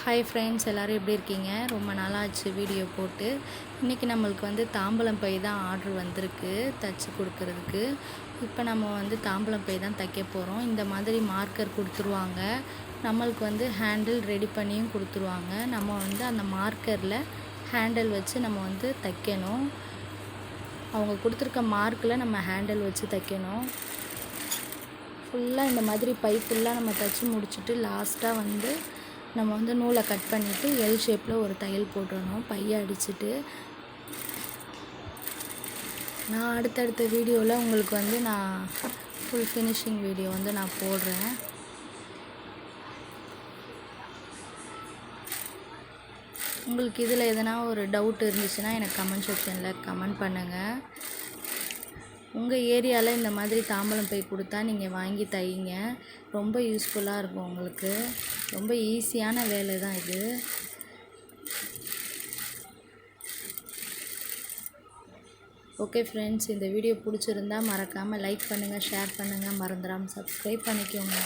Hi friends எல்லோரும் எப்படி இருக்கீங்க? ரொம்ப நாளாச்சு வீடியோ போட்டு. இன்றைக்கி நம்மளுக்கு வந்து தாம்பலம் பை தான் ஆர்டர் வந்திருக்கு தச்சு கொடுக்கறதுக்கு. இப்போ நம்ம வந்து தாம்பலம் பை தான் தைக்க போகிறோம் இந்த மாதிரி மார்க்கர் கொடுத்துருவாங்க. நம்மளுக்கு வந்து ஹேண்டில் ரெடி பண்ணியும் கொடுத்துருவாங்க. நம்ம வந்து அந்த மார்க்கரில் ஹேண்டில் வச்சு நம்ம வந்து தைக்கணும். அவங்க கொடுத்துருக்க மார்க்கில் நம்ம ஹேண்டில் வச்சு தைக்கணும். ஃபுல்லாக இந்த மாதிரி பை ஃபுல்லாக நம்ம தைச்சி முடிச்சுட்டு லாஸ்ட்டாக வந்து நம்ம வந்து நூலை கட் பண்ணிவிட்டு எல் ஷேப்பில் ஒரு தையல் போட்டுடணும். பையை அடிச்சுட்டு. நான் அடுத்தடுத்த வீடியோவில் உங்களுக்கு வந்து நான் ஃபுல் ஃபினிஷிங் வீடியோ வந்து நான் போடுறேன். உங்களுக்கு இதில் எதனா ஒரு டவுட் இருந்துச்சுன்னா எனக்கு கமெண்ட் செக்ஷனில் கமெண்ட் பண்ணுங்கள் உங்கள் ஏரியாவில் இந்த மாதிரி தாம்பலம் பை கொடுத்தா நீங்கள் வாங்கி தையுங்க ரொம்ப யூஸ்ஃபுல்லாக இருக்கும் உங்களுக்கு. ரொம்ப ஈஸியான வேலை தான் இது. ஓகே ஃப்ரெண்ட்ஸ் இந்த வீடியோ பிடிச்சிருந்தா மறக்காமல் லைக் பண்ணுங்கள் ஷேர் பண்ணுங்கள் மறந்துடாமல் சப்ஸ்கிரைப் பண்ணிக்கோங்க.